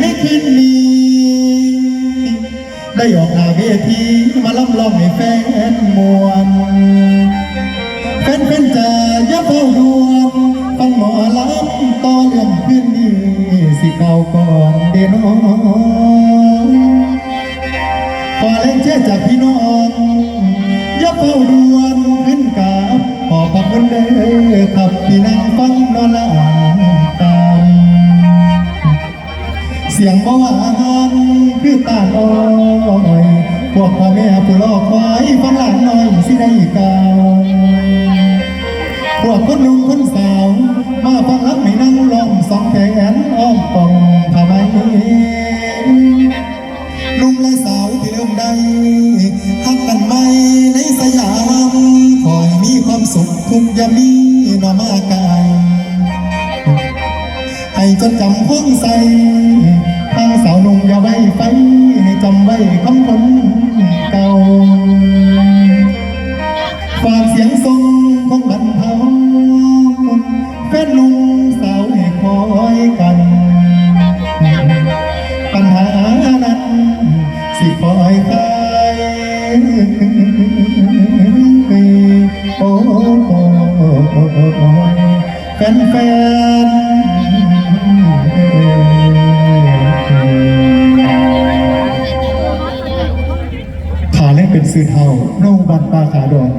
ในคืนนี้ ได้ออกหน้าเวทีมาล่ำลองให้แฟนมวนแฟนเป็นจะอย่าเฝ้าดวนฟังหมอลำต่อเรื่องคืนนี้สิเก่าก่อนเดนองขอเชื่อจากพี่น้องอย่าเฝ้าดวนขึ้นกับขอพักคนเด้ บ่หวานคือตาลอยพวกพ่อแม่ผู้รอคอยฟังหลานน้อยสิได้กล่าวพวกคนหนุ่มคนสาว มาฟังรับไม่นั่งลองสองแขนอ้อมปองผ้าไมหนุ่มและสาวที่เริ่มได้ฮักกันไหมในสยามคอยมีความสุขทุกยามมีหนอมากายให้จดจำห้องใส่ คำคนเก่า ฝากเสียงทรงของบรรเทาแฟนหนุ่มสาวให้คอยกัน ปัญหานั้นสิคอยคายโอ้โอ้แฟนแฟน ซื้อเท่าเน่าบันปลาขาดอน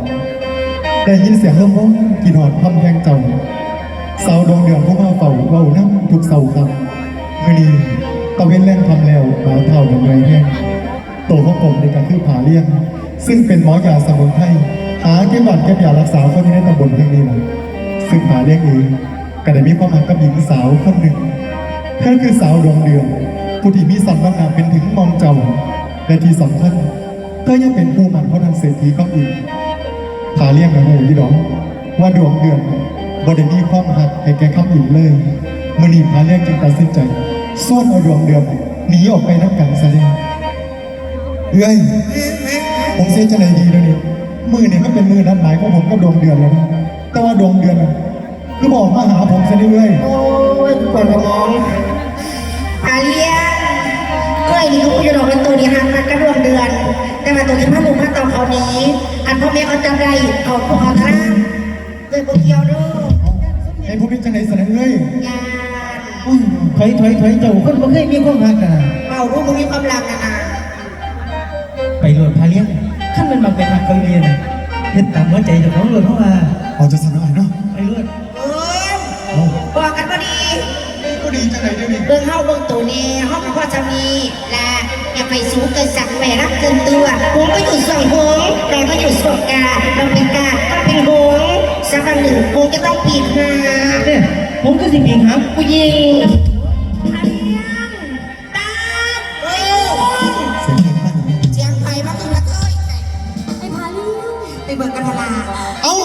ได้ยินเสียงเริ่มวงกินหอดคำแพงเจ้าเสาดวงเดือนผู้มาเฝ้าเว้าน้ำทุกเสาครับมื่อนี้ตะเวนแล่นทำแล้วบ่าวเท่าอย่างไรแห้งโตของผมในการคือผาเลี้ยง ซึ่งเป็นหมอยาสมุนไพรหาเก็บหวัดเก็บยารักษาคนที่ในตำบลแห่งนี้แหละซึ่งผาเลี้ยงเองก็ได้มีความหักกับหญิงสาวคนหนึ่งเธอคือสาวดวงเดือนผู้ที่มีสันบางงาเป็นถึงมองเจ้าและที่สำคัญ ธอยังเป็นผู้มันเพราะทางเศรษฐีก็อีกผาเลี้ยงกับหมูยี่ดองว่าดวงเดือนบไดมีความหักให้แกคำอิ่มเลยมื่อนี้ผาเลี้ยงจึงตัดสินใจส่วนเอาดวงเดือนหนีออกไปนับกันซะเลยเฮ้ยผมเสียจะไหนดีแล้วนี่มือนี่มันเป็นมือนัดหมายของผมกับดวงเดือนแล้วนะแต่ว่าดวงเดือนน่ะคือบอกมาหาผมซะเรื่อยโอ้ยปวดหัวอาเลียนเอ้ยนี่เขาจะดอกเป็นตัวดีหักกันกระดวงเดือน แต่ว่าตัวที่มาลุงมาตองเขานี้ อันพ่อแม่เขาจำได้เขาพวกเขาท่าเลยพวกเกียวเด้อๆให้ผมเป็นจังไหนซะเรื่อยยานถอยถอยถอยเจ้าคนบ่เคยมีความหักกันะเมารู้มึงมีความรักนะนะไปโรวดพาเลี้ยงขั้นมันมาเป็นหักเขาเรียนเฮ็ดตามหัวใจเจ้าของรวดเข้ามาเอาจะสนอยเนาะไปรวดเออบอกกันพอดีก็ดีจังไหนเดี๋ยวนี้เบิ่งเฮาเบิ่งตัวนี้เฮาเป็นพ่อจะมีและ อย่าไปสูงเกินสักไปรับเกินตัวผมก็อยู่ส่วนหงแต่ก็อยู่ส่วนกาเราเป็นกาก็เป็นหงสักวันหนึ่งคงจะต้องปีกหาเนี่ยผมก็สิงๆครับผู้หญิงตาเอ้ยเสียงเพลงมากเลยเจียงไผ่มาตุ้งละเอ้ยไอ้พาเลี้ยงไปเบิ่งกันทลาเอ้า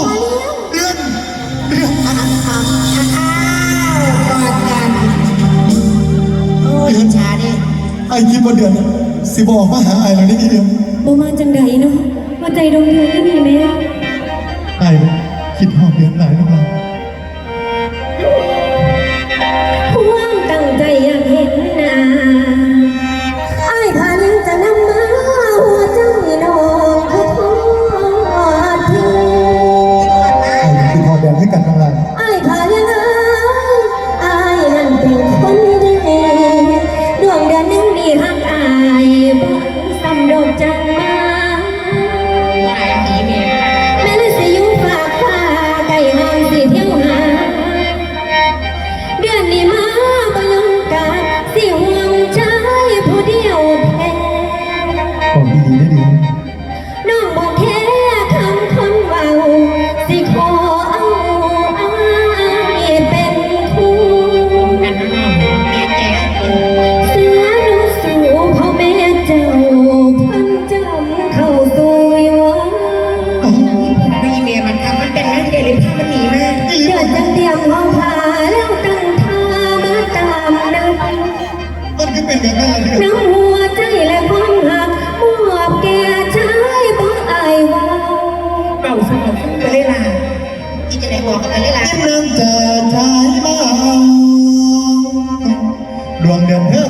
เดือนเดือนอ้าวอ้าวกอดกันโอ้ยชาดิไอ้คิดว่าเดือนน่ะ สิบอกมาหาไอ้แล้วนี่เดือนบ่มาจังใดเนาะว่าใจดวงเดือนไม่มีแม่ไอ้เนี่ยคิดหอดเดือนหลายหรือเปล่าคว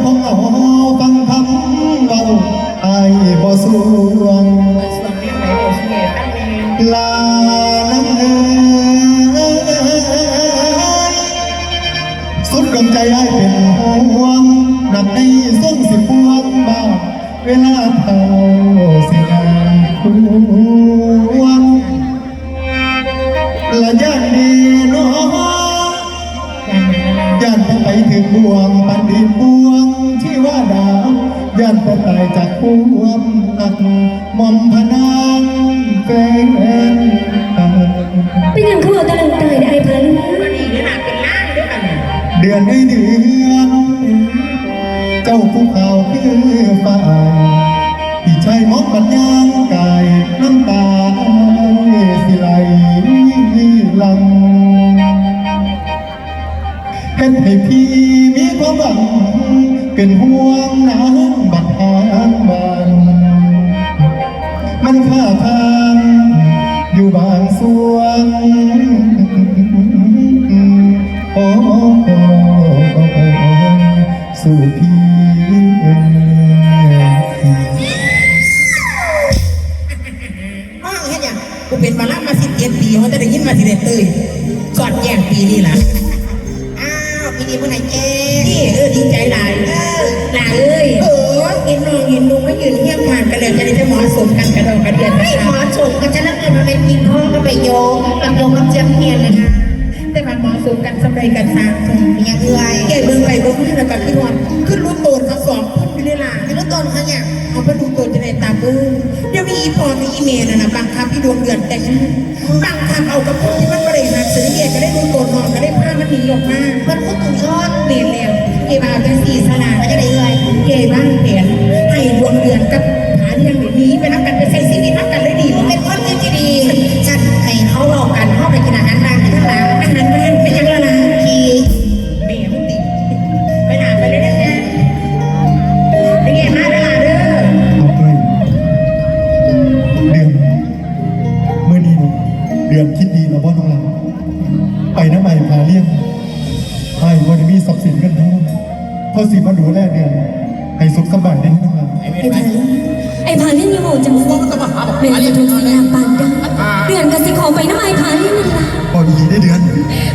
ของเอาฟังคำเบาไอ้บ่สวงลานังเอ๋ยสุดดวงใจไอ้เป็นห่วงหนักในส่งสิบพวงบ้าเวลาเท่าสิงานควงละย่านดีน้องย่านไปถึงบ่วงปันดินบ่วงที่ว่าดาว ย่านไปตายจากควมหักมอมพนางแฟนเป็นอย่างเขาบอกตะลึงตายได้ไอ้พันวันนี้เนี่ยนะเป็นล่างด้วยกันเดือนให้เดือน เจ้าผู้เขาวคือฝ่ายที่ใช้มอกปัญญางกายน้ำตาสิไหลหลังเห็นให้พี่มีความหวัง เป็นห่วงน้ำบัดทางบานมันค่าทางอยู่บางส่วนโอ้สู่พี่ห้องเฮ็ดหยังกูเป็นมาล่ำมาสิบเจ็ดปีเขาจะได้ยินมาสิเด็ดเตยสอดแย่งปีนี่ล่ะาวปีนี้เมื่อไหร่เจ๊นี่เออดีใจหลายเออหลายเอ้ยเออเห็นน้องเห็นลุงไม่ยืนเทียบผ่านกันแล้วจะได้จะเหมาะสมกันกระดองกระเดียนไม่เหมาะสมกันจะแล้วเกิดมาเป็นกินห้องก็ไปโยงกับโยงกับเจียมเพียนเลยนะแต่มันเหมาะสมกันสำเร็จกันสร้างสมอย่างเอื่อยแกเบิ่งไปเบิ่งมาแล้วก็ขึ้นวันขึ้นรุ่นโตนทั้งสองคนอยู่ในหลาขึ้นรุ่นโตนเขาเนี่ยเอาไปดูตัวจะได้ตามเบิ่งเดี๋ยวมี อีพอมีอีเมลนะนะบังคับพี่ดวงเดือนแต่งบังคับเอากับพวกที่มันบริหารซื้อเกียก็ได้ดูโกนหองก็ได้ผ้ามันหนีออกมามันพูดถึงชอดเปลี่ยนแล้วเกบาเป็นสีสนาก็จะได้เลยเกบ้างเปลี่ยนให้ดวงเดือนกับ ไอ้พันเล่นอยังโง่จังเลยเรียนจะถูกทีนางปานดังเดือนกับสิขอไปน้ำไอ้พันนี่นั่นล่ะพอดีได้เดือน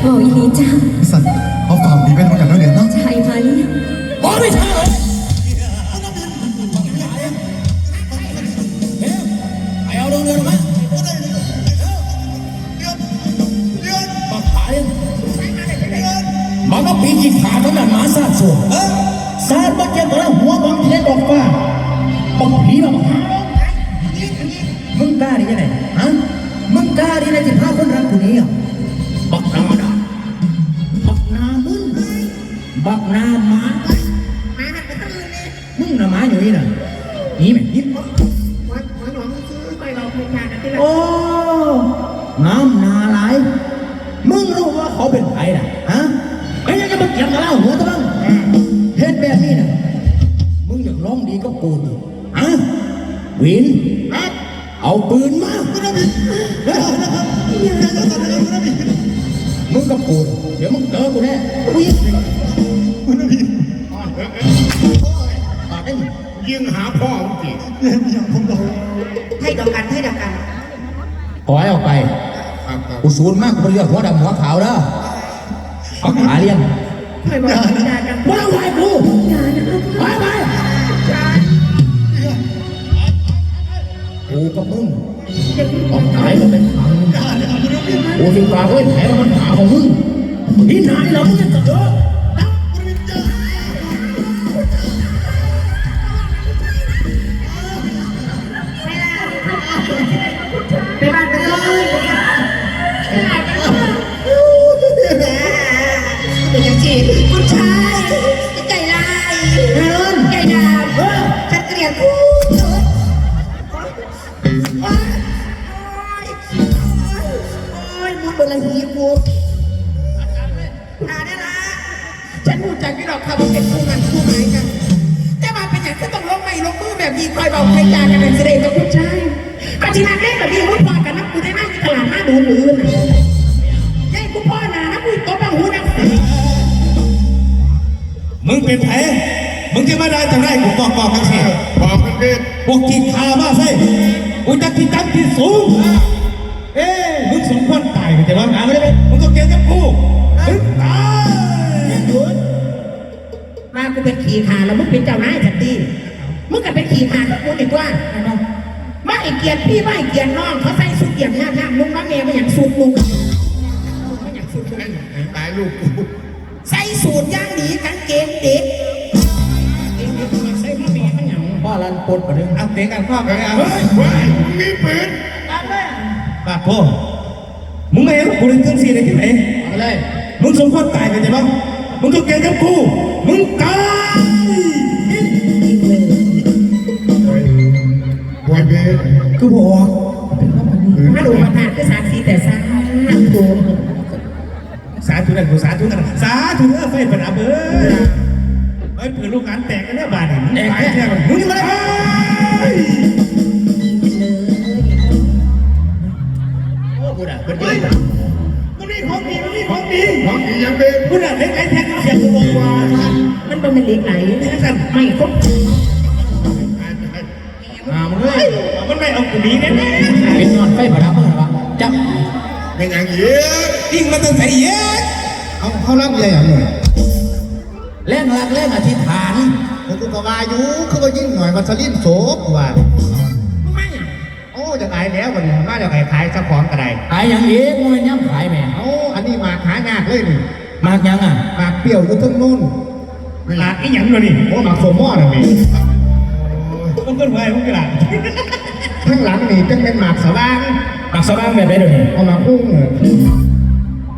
บอกอีหลีจ้าสัตว์เอาฝ่าดีไปมากันแล้วเดือนเนาะใช่พันนี่บอกไม่ใช่เลยไปเอาดวงเดือนมาบักขาเนี่ยมันก็ปีกขาขนาดหมาซาดส่วนซาดมาเก็บมาแล้วหัวบังเทนบอกว่า บักผีบักขามึงกล้าด้ยังไงฮะมึงกล้าด้ยังไงที่พาคนรักกูนี้อะบักนาดาบักนามึงบักนาหมามึงน่ะหมาอยู่นี่น่ะหนี่แม่ยิบโอ้น้ำนาไหลายมึงรู้ว่าเขาเป็นใครน่ะฮะไอ้ยังจะมาเกี่ยวกับเราหัวตะบังเฮ็ดแบบนี้น่ะมึงอยากร้องดีก็กูดิ ฮะวินเอาปืนมามึงกับกูเดี๋ยวมึงเจอกูแน่วิ่งปากได้มึงยิงหาพ่อมึงจีเดือนอย่างผมบอกให้ดอกกันให้ดอกกันถอยออกไปครับครับกูสูนมากกูเป็นเรื่องหัวดำหัวขาวแล้วเอาขาเลี้ยงให้บอกด่ากันว่าต้องไหวกูไปไป กูกับมึงต้องตายมันเป็นขามึงกูถึงปากเว้ยแผลมันขาของมึงที่ไหนเรามึงจะเจอไปบ้านไปเลยเป็นยังจีคุณชาย โอ๊ยโอ๊ยมุดบนละหีกูอาเนี่ยนะฉันพูดจากที่เราคำว่าเป็นคู่กันคู่หมายกัน แต่มาเป็นอย่างก็ต้องลงไม่ลงมือแบบมีคอยเบาใครจากันเป็นเสด็จกับคุณชายก็ที่นั่นเล่นแบบมีหุ้นพอกันนะกูได้นั่งตลาดหน้าดูหรือนะยัยกูพ่อนานะกูโต๊ะบังหูนะมึงเป็นแผลมึงจะมาได้จะได้กูบอกบอกกันสิบอกกันเด็ดพวกที่ขามาสิ กูจะที่ตั้งที่สูง เอ้มึงสมควรตายไปแต่ว่าหาไม่ได้มึงต้องเกณฑ์กับกูมึงตายมากูเป็นขี่ขาแล้วมึงเป็นเจ้านายสันติมึงก็เป็นขี่ขากับกูดีกว่ามาไอเกียรติพี่มาไอเกียรติน้องเขาใส่สุดเกียรติหน้าหน้าลุงมาแม่มาอย่างสูตรลุงมาอย่างสูตรลุงให้ตายลูกกูใส่สูตรย่างหนีกางเกงเด็ก อย่างพ่อรันปดประเดี๋ยวเอาเตะกันข้อกันเอาเฮ้ยเฮ้ยมีปืนตามมาบาดพ่มึงไม่เห็นกูเล่นเครื่องซีได้ที่ไหนอาเลยมึงสมควรตายไปแต่ว่มึงต้องเกณฑ์กับกูมึงตายบอยเบสกูบอกมาดูมาทานก็สาสีแต่สาตัวสาธุนั่นกูสาธุนั่นสาธุเออไฟประดับเออไอ้เปิดลูกงานแตกกันเนี่ยบาดเนี่ยตายแท้มันมึงมาเลยโอ้กูด่าเป็นเฮ้ยไงมันนี่ของดีมันนี่ของดีของดียังเป็นกูน่ะเล็กไอ้แท็กเสียงกูบอกว่ามันเป็นเล็กไหลไม่ครบอ่ามันเลยมันไม่เอากูดีแน่ๆเป็นนอนไฟประดับเมื่อไหร่วะจับเป็นอย่างนี้ๆยิ่งมันต้งใส่เยอะเอาเขารับใหญ่อย่างหน่ย แรงรักแรงอธิษฐานแล้วกูก็ว่าอยู่คือว่ายิ่งหน่อยมันสลิมโสบว่าไม่โอ้จะขายแล้ววันนี้มาจะขายขายสักของก็ได้ขายอย่างเองมันเป็นย่ำขายแม่เอาอันนี้มาขายงากเลยนี่มากยังอะหมากเปรี้ยวอยู่ทั้งนู่นหลาดไอ้หยังเลยนี่โอ้หมากโซมอนะนี่มันก็ไว้มันกระดาษข้างหลังนี่จังเป็นหมากสว่างปากสว่างแบบไหนเดี๋ยวนี้เอาหมากพุ่งเนี่ย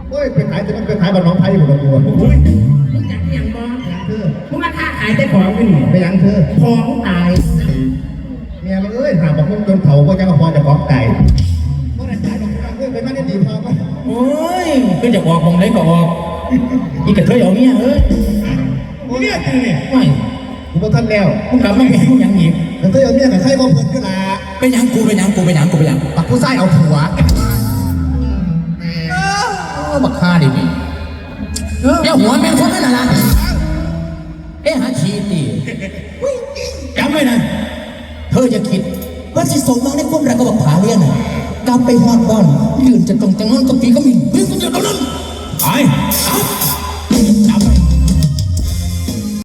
โอ้ยไปขายจะต้องไปขายบ้านน้องไผ่หมดตัวอุ้ยมึงอยากอย่างบอเธอมึงมาค้าขายแต่ของกันนี่ไปยังเธอของตายเมียมันเอ้ยหาบักพุ่งจนเผาก็ยังพอจะของไก่เมื่อไหร่ตายบักพุ่งเอ้ยไปมาได้ดีพอปะโอ้ยก็จะออกมองไหนก็ออกอีกกระเทยเอาเมียเอ้ยเนี่ยจริงเนี่ยไม่กูบอกท่านแล้วมึงกลับไม่แก่มึงยังอีกแต่เธอเอาเมียกับใครบ่เพิ่นอยู่ล่ะเป็นหยังกูเป็นหยังกูเป็นหยังกูเป็นหยังปักผู้ชายเอาผัวเออบักฆ่าดิพี่เดี๋ยวหัวแม่งคนนั่นน่ะนะ จำไว้นะ เธอจะคิดว่าสิสมหวังในความรักกับบักผาเลี้ยงน่ะกลับไปฮอดบอนยืนจะตรงแต่งนั้นกับปีก็มีเฮ้ยกูจะตรงนั้นไปจับ